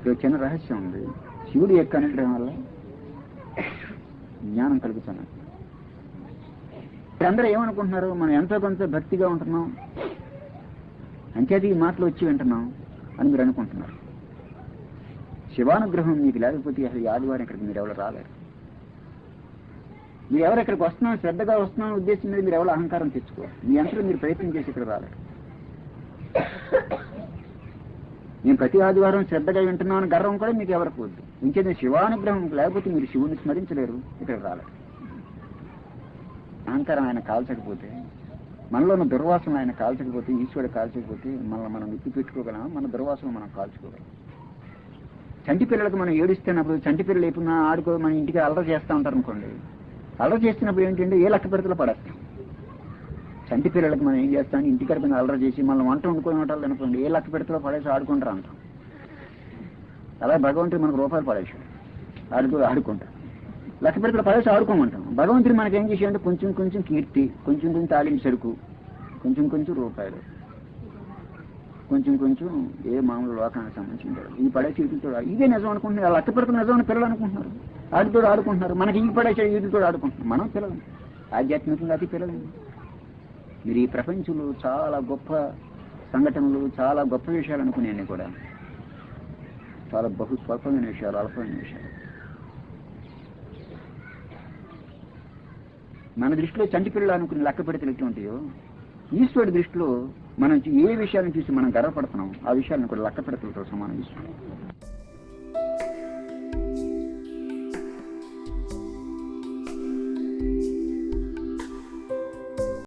ఇక్కడ చిన్న రహస్యం ఉంది. శివుడు యొక్క అనుగ్రహం వల్ల జ్ఞానం కలుగుతున్నాం అందరూ ఏమనుకుంటున్నారు? మనం ఎంతో కొంత భక్తిగా ఉంటున్నాం. అంచేది ఈ మాటలు వచ్చి వింటున్నాం అని మీరు అనుకుంటున్నారు. శివానుగ్రహం మీకు లేకపోతే అసలు ఆదివారం ఇక్కడికి మీరు ఎవరు రాలేరు. మీరు ఎవరు ఇక్కడికి వస్తున్నాం శ్రద్ధగా వస్తున్నాం ఉద్దేశం మీద మీరు ఎవరు అహంకారం తెచ్చుకోరు. మీ అంతలో మీరు ప్రయత్నం చేసి ఇక్కడ రాలేరు. నేను ప్రతి ఆదివారం శ్రద్ధగా వింటున్నాను గర్వం కూడా మీకు ఎవరికి వద్దు. ఇంకేదో శివానుగ్రహం లేకపోతే మీరు శివుని స్మరించలేరు. ఇక్కడికి రాలేదు అహంకారం ఆయన కాల్చకపోతే మనలో ఉన్న దుర్వాసన ఆయన కాల్చకపోతే ఈశ్వరుడు కాల్చకపోతే మనల్ని మనం నిప్పి పెట్టుకోగలం మన దుర్వాసన మనం కాల్చుకోగలం. చంటి పిల్లలకు మనం ఏడుస్తున్నప్పుడు చంటి పిల్లలు ఎప్పుడు ఆడుకో మన ఇంటికి అల్లరి చేస్తూ ఉంటారు అనుకోండి అల్లరి చేస్తున్నప్పుడు ఏంటంటే ఏ లెక్క పెడతలో పడేస్తాం. చంటి పిల్లలకి మనం ఏం చేస్తాం? ఇంటికి కడుపున అలర చేసి మనం వంట వండుకొని ఉంటారు అనుకోండి ఏ లెక్క పెడతారో పడేసి ఆడుకుంటారు అంటాం. అలా భగవంతుడు మనకు రూపాయలు పడేసాడు ఆడుకు ఆడుకుంటాం లెక్క పెడతారు పడేసి ఆడుకోమంటాం. భగవంతుడు మనకి ఏం చేసాడంటే కొంచెం కొంచెం కీర్తి కొంచెం కొంచెం తాలింపు సరుకు కొంచెం కొంచెం రూపాయలు కొంచెం కొంచెం ఏ మామూలు లోకానికి సంబంధించిన ఈ పడేసి వీటితో ఇదే నిజం అనుకుంటున్నారు. వాళ్ళు లెక్క పెడుతున్న నిజం అని పిల్లలు అనుకుంటున్నారు. ఆడితో ఆడుకుంటున్నారు. మనకి ఈ పడేసే వీటితో ఆడుకుంటున్నారు. మనం పిల్లలు. ఆధ్యాత్మికంగా అది పిల్లలు. మీరు ఈ ప్రపంచంలో చాలా గొప్ప సంఘటనలు చాలా గొప్ప విషయాలు అనుకునేవి కూడా. చాలా బహు స్వల్పమైన విషయాలు అల్పమైన విషయాలు. మన దృష్టిలో చంటిపిల్లలు అనుకుని లెక్క పెడితే ఎటువంటియో ఈశ్వరుడి దృష్టిలో మనం ఏ విషయాలను చూసి మనం గర్వపడుతున్నాం ఆ విషయాలను కూడా లెక్క పెడతలతో సమానం ఈశ్వరుడు.